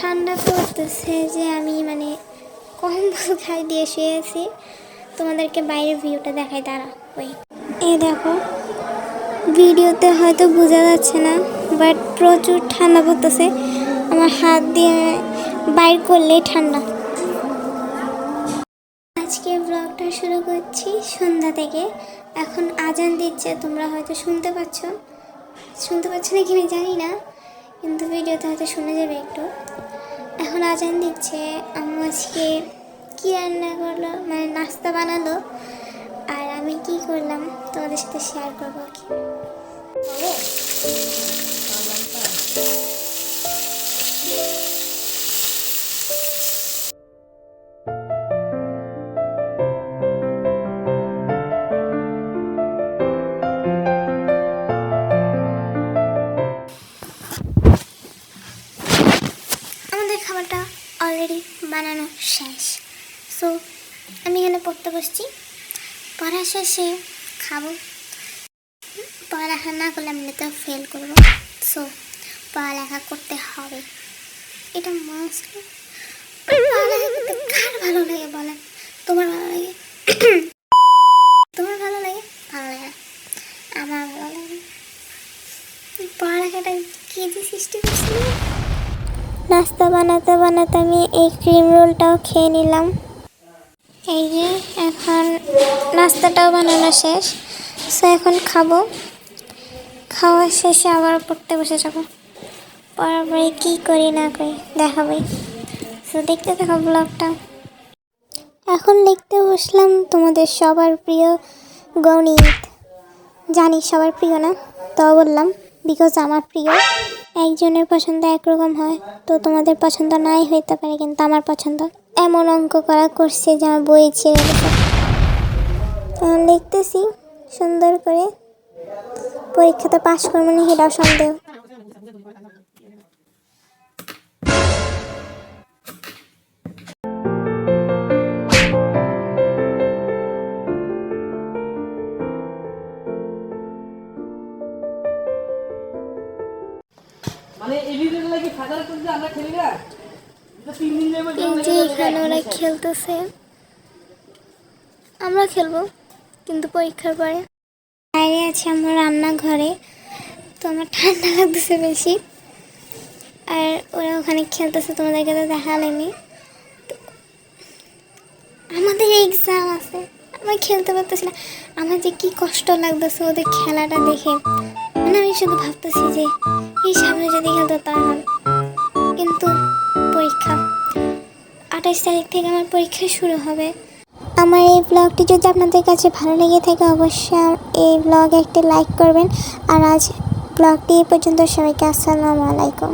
বলতেছে যে আমি মানে কম্বল খাই দিয়ে শুয়ে আছি তোমাদেরকে বাইরের ভিউটা দেখাই, দাঁড়া, ওই। এই দেখো, ভিডিওতে হয়তো বোঝা যাচ্ছে না বাট প্রচুর ঠান্ডা পড়তেছে। আমার হাত দিয়ে বাইর করলেই ঠান্ডা। আজকে ব্লগটা শুরু করছি সন্ধ্যা থেকে। এখন আজান দিচ্ছে, তোমরা হয়তো শুনতে পাচ্ছ। শুনতে পাচ্ছ না কি জানি না। কিন্তু ভিডিওতে হয়তো শুনে যাবে একটু। এখন আজান দিচ্ছে, আম্মু আজকে কী রান্না করল? মানে নাস্তা বানালো। আর আমি কি করলাম? তোমাদের সাথে শেয়ার করব কি। খাবারটা অলরেডি বানানো শেষ। সো আমি এখানে পড়তে বসছি। পড়া শেষে খাব। পড়ালেখা না করলে আমি তো ফেল করব। সো পড়ালেখা করতে হবে। এটা মাস্ট কার ভালো লাগে বলেন? তোমার ভালো লাগে? তোমার ভালো লাগে? ভালো লাগে আমার ভালো লাগে পড়ালেখাটা কি যে সৃষ্টি করছিল নাস্তা বানাতে বানাতে আমি এই ক্রিম রোলটাও খেয়ে নিলাম। এই যে এখন নাস্তাটাও বানানো শেষ। সো এখন খাব। খাওয়া শেষে আবার পড়তে বসে যাব। পরে কী করি না করি দেখাবে। সো দেখতে থাকো ব্লগটা এখন লিখতে বসলাম তোমাদের সবার প্রিয় গণিত জানি সবার প্রিয় না, তাও বললাম বিকজ আমার প্রিয়। একজনের পছন্দ একরকম হয়, তো তোমাদের পছন্দ নাই হইতে পারে কিন্তু আমার পছন্দ। এমন অঙ্ক করা করছে যে আমার বই ছেড়ে গেছে। লিখতেছি সুন্দর করে পরীক্ষাতে পাশ করব না, সেটাও সন্দেহ। যে আমরা খেলি না? এটা তিন দিন যাবে এই যে এখানে ওরা খেলতেছে। আমরা খেলব কিন্তু পরীক্ষার পরে। বাইরে আছে আমার রান্নাঘরে তো আমার ঠান্ডা লাগতেছে বেশি। আর ওরা ওখানে খেলতেছে তোমাদেরকে তো দেখালেনি। আমাদের এক্সাম আছে আমরা খেলতে পারতেছি না। আমার যে কি কষ্ট লাগতেছে ওদের খেলাটা দেখে। মানে আমি শুধু ভাবতেছি যে এই সামনে যদি খেলতে পারতাম কিন্তু পরীক্ষা, আঠাশ তারিখ থেকে আমার পরীক্ষা শুরু হবে। আমার এই ব্লগটি যদি আপনাদের কাছে ভালো লেগে থাকে, অবশ্যই এই ব্লগ একটি লাইক করবেন। আর আজ ব্লগটি এই পর্যন্ত। সবাইকে আসসালামু আলাইকুম।